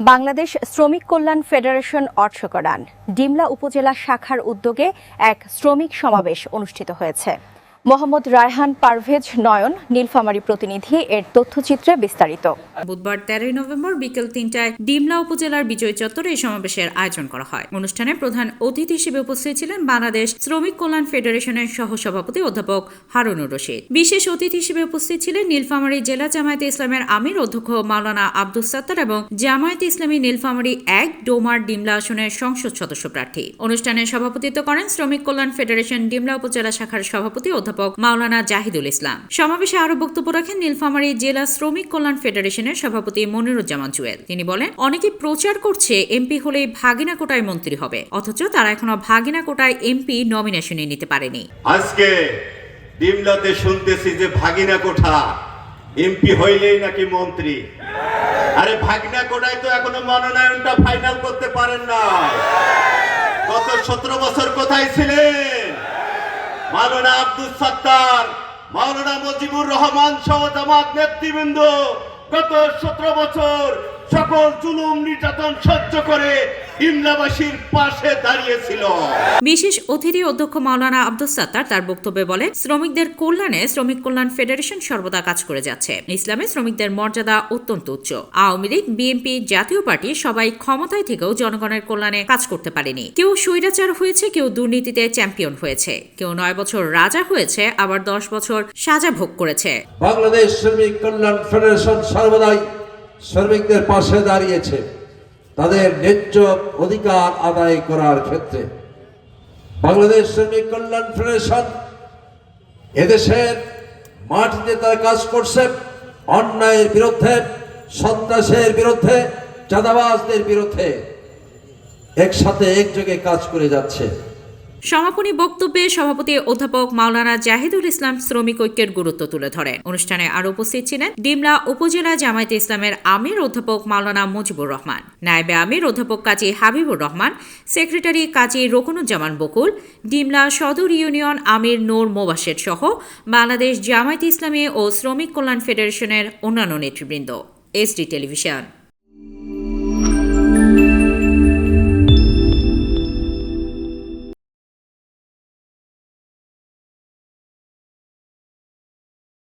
বাংলাদেশ শ্রমিক কল্যাণ ফেডারেশন অর্থকরান ডিমলা উপজেলা শাখার উদ্যোগে এক শ্রমিক সমাবেশ অনুষ্ঠিত হয়েছে। মোহাম্মদ রায়হান পারভেজ নয়ন, নীলফামারী প্রতিনিধি এর তথ্যচিত্রে বিস্তারিত। বুধবার তেরোই নভেম্বর বিকেল তিনটায় ডিমলা উপজেলার বিজয় চত্বরে এই সমাবেশের আয়োজন করা হয়। অনুষ্ঠানে প্রধান অতিথি হিসেবে উপস্থিত ছিলেন বাংলাদেশ শ্রমিক কল্যাণ ফেডারেশনের সহসভাপতি অধ্যাপক হারুনুর রশিদ। বিশেষ অতিথি হিসেবে উপস্থিত ছিলেন নীলফামারী জেলা জামায়াতে ইসলামের আমির অধ্যক্ষ মাওলানা আব্দুল সাত্তার এবং জামায়াতে ইসলামী নীলফামারী এক, ডোমার ডিমলা আসনের সংসদ সদস্য প্রার্থী। অনুষ্ঠানে সভাপতিত্ব করেন শ্রমিক কল্যাণ ফেডারেশন ডিমলা উপজেলা শাখার সভাপতি অধ্যাপক মাওলানা জাহিদুল ইসলাম। সমাবেশে আরও বক্তব্য রাখেন নীলফামারী জেলা শ্রমিক কল্যাণ ফেডারেশনের সভাপতি মনিরুজ্জামান জুয়েল। তিনি বলেন, অনেকে প্রচার করছে এমপি হলেই ভাগিনা কোটায় মন্ত্রী হবে, অথচ তারা এখনও ভাগিনা কোটায় এমপি নমিনেশনে নিতে পারেনি। আজকে ডিমলাতে শুনতেছি যে ভাগিনা কোঠা, এমপি হইলেই নাকি মন্ত্রী। আরে ভাগিনা কোটায় তো এখনও মনোনয়নটা ফাইনাল করতে পারেন না গত সতেরো বছর কোথায় ছিলেন মাওলানা আব্দুল সত্তার মাওলানা মজিবুর রহমান সহ জামাত নেতৃবৃন্দ গত সতেরো বছর সকল জুলুম নির্যাতন সহ্য করে ইমলাবাসীর পাশে দাঁড়িয়েছিল। বিশেষ অতিথি অধ্যক্ষ মাওলানা আব্দুল সাত্তার তার বক্তব্যে বলেন শ্রমিকদের কল্যাণে শ্রমিক কল্যাণ ফেডারেশন সর্বদা কাজ করে যাচ্ছে। ইসলামে শ্রমিকদের মর্যাদা অত্যন্ত উচ্চ। Awami League BNP Jatiya Party সবাই ক্ষমতায় থেকেও জনগণের কল্যাণে কাজ করতে পারেনি। কেউ স্বৈরাচার হয়েছে কেউ দুর্নীতিতে চ্যাম্পিয়ন হয়েছে। কেউ নয় বছর রাজা হয়েছে আবার দশ বছর সাজা ভোগ করেছে। বাংলাদেশ শ্রমিক কল্যাণ ফেডারেশন সর্বদাই শ্রমিকদের পাশে দাঁড়িয়েছে। তাদের ন্যায্য অধিকার আদায় করার ক্ষেত্রে। বাংলাদেশ শ্রমিক কল্যাণ ফেডারেশন এদেশের মাটিতে তারা কাজ করছে। অন্যায়ের বিরুদ্ধে, সন্ত্রাসের বিরুদ্ধে, চাঁদাবাজদের বিরুদ্ধে একসাথে একযোগে কাজ করে যাচ্ছে। সমাপনী বক্তব্যে সভাপতি অধ্যাপক মাওলানা জাহিদুল ইসলাম শ্রমিক ঐক্যের গুরুত্ব তুলে ধরেন। অনুষ্ঠানে আরও উপস্থিত ছিলেন ডিমলা উপজেলা জামায়াতে ইসলামের আমির অধ্যাপক মাওলানা মুজিবুর রহমান, নায়েবে আমির অধ্যাপক কাজী হাবিবুর রহমান, সেক্রেটারি কাজী রোকনুজ্জামান বকুল, ডিমলা সদর ইউনিয়ন আমির নূর মোবাশের সহ বাংলাদেশ জামায়াতে ইসলামী ও শ্রমিক কল্যাণ ফেডারেশনের অন্যান্য নেতৃবৃন্দ। SD television.